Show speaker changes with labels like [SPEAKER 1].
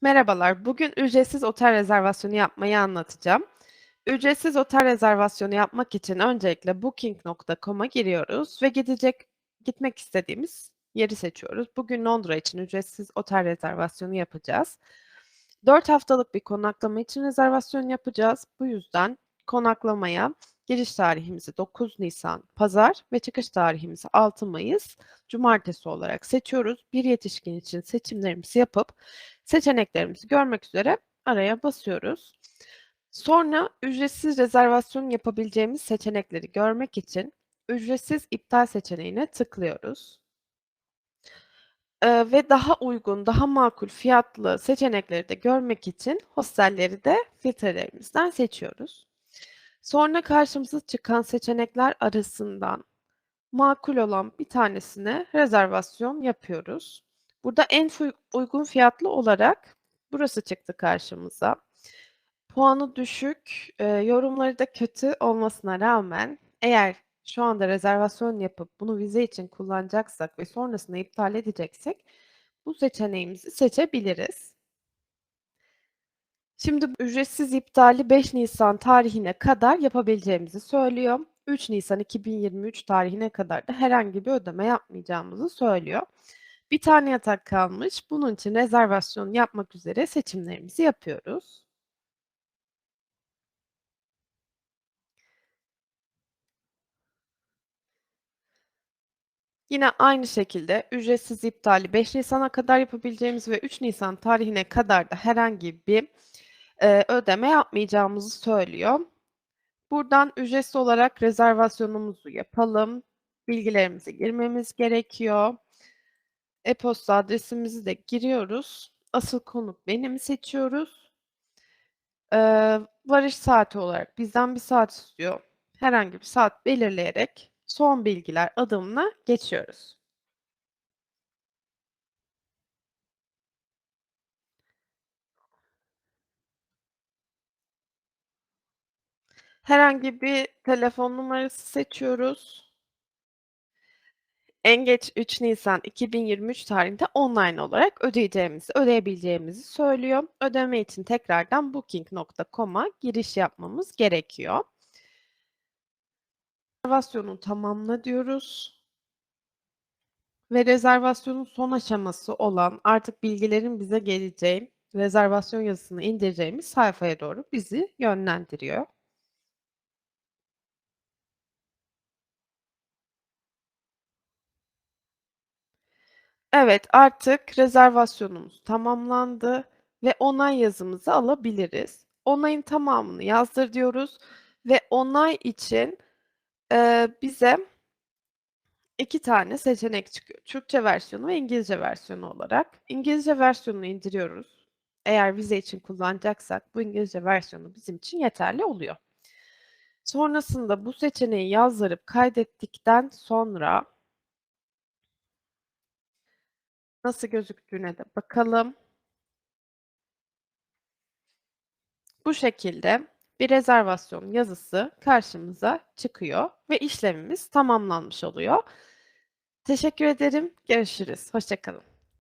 [SPEAKER 1] Merhabalar, bugün ücretsiz otel rezervasyonu yapmayı anlatacağım. Ücretsiz otel rezervasyonu yapmak için öncelikle booking.com'a giriyoruz ve gidecek gitmek istediğimiz yeri seçiyoruz. Bugün Londra için ücretsiz otel rezervasyonu yapacağız. 4 haftalık bir konaklama için rezervasyon yapacağız. Bu yüzden konaklamaya giriş tarihimizi 9 Nisan Pazar ve çıkış tarihimizi 6 Mayıs Cumartesi olarak seçiyoruz. Bir yetişkin için seçimlerimizi yapıp seçeneklerimizi görmek üzere araya basıyoruz. Sonra ücretsiz rezervasyon yapabileceğimiz seçenekleri görmek için ücretsiz iptal seçeneğine tıklıyoruz. Eee, ve daha uygun, daha makul fiyatlı seçenekleri de görmek için hostelleri de filtrelerimizden seçiyoruz. Sonra karşımıza çıkan seçenekler arasından makul olan bir tanesine rezervasyon yapıyoruz. Burada en uygun fiyatlı olarak burası çıktı karşımıza. Puanı düşük, yorumları da kötü olmasına rağmen eğer şu anda rezervasyon yapıp bunu vize için kullanacaksak ve sonrasında iptal edeceksek bu seçeneğimizi seçebiliriz. Şimdi ücretsiz iptali 5 Nisan tarihine kadar yapabileceğimizi söylüyor. 3 Nisan 2023 tarihine kadar da herhangi bir ödeme yapmayacağımızı söylüyor. Bir tane yatak kalmış. Bunun için rezervasyon yapmak üzere seçimlerimizi yapıyoruz. Yine aynı şekilde ücretsiz iptali 5 Nisan'a kadar yapabileceğimiz ve 3 Nisan tarihine kadar da herhangi bir, eee, ödeme yapmayacağımızı söylüyor. Buradan ücretsiz olarak rezervasyonumuzu yapalım. Bilgilerimizi girmemiz gerekiyor. E-posta adresimizi de giriyoruz. Asıl konut benim'i seçiyoruz. Eee, varış saati olarak bizden bir saat istiyor. Herhangi bir saat belirleyerek son bilgiler adımına geçiyoruz. Herhangi bir telefon numarası seçiyoruz. En geç 3 Nisan 2023 tarihinde online olarak ödeyeceğimizi, ödeyebileceğimizi söylüyor. Ödeme için tekrardan booking.com'a giriş yapmamız gerekiyor. Rezervasyonu tamamla diyoruz. Ve rezervasyonun son aşaması olan artık bilgilerin bize geleceği rezervasyon yazısını indireceğimiz sayfaya doğru bizi yönlendiriyor. Evet, artık rezervasyonumuz tamamlandı ve onay yazımızı alabiliriz. Onayın tamamını yazdır diyoruz ve onay için, eee, bize 2 tane seçenek çıkıyor. Türkçe versiyonu ve İngilizce versiyonu olarak. İngilizce versiyonunu indiriyoruz. Eğer vize için kullanacaksak bu İngilizce versiyonu bizim için yeterli oluyor. Sonrasında bu seçeneği yazdırıp kaydettikten sonra nasıl gözüktüğüne de bakalım. Bu şekilde bir rezervasyon yazısı karşımıza çıkıyor ve işlemimiz tamamlanmış oluyor. Teşekkür ederim. Görüşürüz. Hoşça kalın.